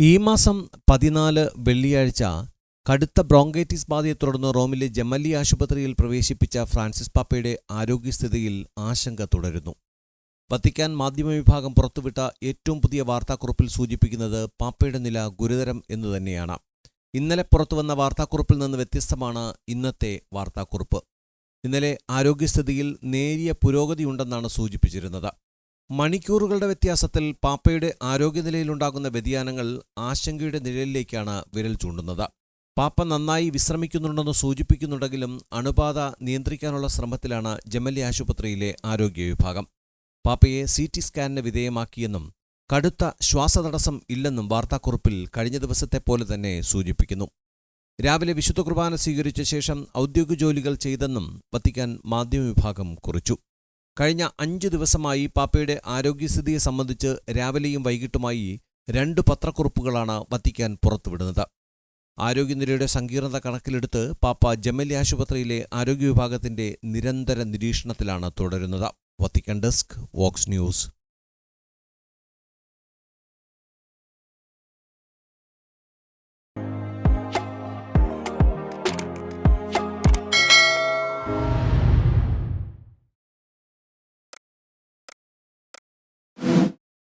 ഈ മാസം പതിനാല് വെള്ളിയാഴ്ച കടുത്ത ബ്രോങ്കൈറ്റിസ് ബാധയെ തുടർന്ന് റോമിലെ ജമല്ലി ആശുപത്രിയിൽ പ്രവേശിപ്പിച്ച ഫ്രാൻസിസ് പാപ്പയുടെ ആരോഗ്യസ്ഥിതിയിൽ ആശങ്ക തുടരുന്നു. വത്തിക്കാൻ മാധ്യമ വിഭാഗം പുറത്തുവിട്ട ഏറ്റവും പുതിയ വാർത്താക്കുറിപ്പിൽ സൂചിപ്പിക്കുന്നത് പാപ്പയുടെ നില ഗുരുതരം എന്നു തന്നെയാണ്. ഇന്നലെ പുറത്തുവന്ന വാർത്താക്കുറിപ്പിൽ നിന്ന് വ്യത്യസ്തമാണ് ഇന്നത്തെ വാർത്താക്കുറിപ്പ്. ഇന്നലെ ആരോഗ്യസ്ഥിതിയിൽ നേരിയ പുരോഗതിയുണ്ടെന്നാണ് സൂചിപ്പിച്ചിരുന്നത്. മണിക്കൂറുകളുടെ വ്യത്യാസത്തിൽ പാപ്പയുടെ ആരോഗ്യനിലയിലുണ്ടാകുന്ന വ്യതിയാനങ്ങൾ ആശങ്കയുടെ നിഴലിലേക്കാണ് വിരൽ ചൂണ്ടുന്നത്. പാപ്പ നന്നായി വിശ്രമിക്കുന്നുണ്ടെന്ന് സൂചിപ്പിക്കുന്നുണ്ടെങ്കിലും അണുബാധ നിയന്ത്രിക്കാനുള്ള ശ്രമത്തിലാണ് ജമല്ലി ആശുപത്രിയിലെ ആരോഗ്യ വിഭാഗം. പാപ്പയെ സി ടി സ്കാനിന് വിധേയമാക്കിയെന്നും കടുത്ത ശ്വാസതടസ്സം ഇല്ലെന്നും വാർത്താക്കുറിപ്പിൽ കഴിഞ്ഞ ദിവസത്തെ പോലെ തന്നെ സൂചിപ്പിക്കുന്നു. രാവിലെ വിശുദ്ധ കുർബാന സ്വീകരിച്ച ശേഷം ഔദ്യോഗിക ജോലികൾ ചെയ്തെന്നും വത്തിക്കാൻ മാധ്യമവിഭാഗം കുറിച്ചു. കഴിഞ്ഞ അഞ്ചു ദിവസമായി പാപ്പയുടെ ആരോഗ്യസ്ഥിതിയെ സംബന്ധിച്ച് രാവിലെയും വൈകിട്ടുമായി രണ്ട് പത്രക്കുറിപ്പുകളാണ് വത്തിക്കാൻ പുറത്തുവിടുന്നത്. ആരോഗ്യനിരയുടെ സങ്കീർണത കണക്കിലെടുത്ത് പാപ്പ ജമലി ആശുപത്രിയിലെ ആരോഗ്യ വിഭാഗത്തിന്റെ നിരന്തര നിരീക്ഷണത്തിലാണ് തുടരുന്നത്. Vatican desk Vox News.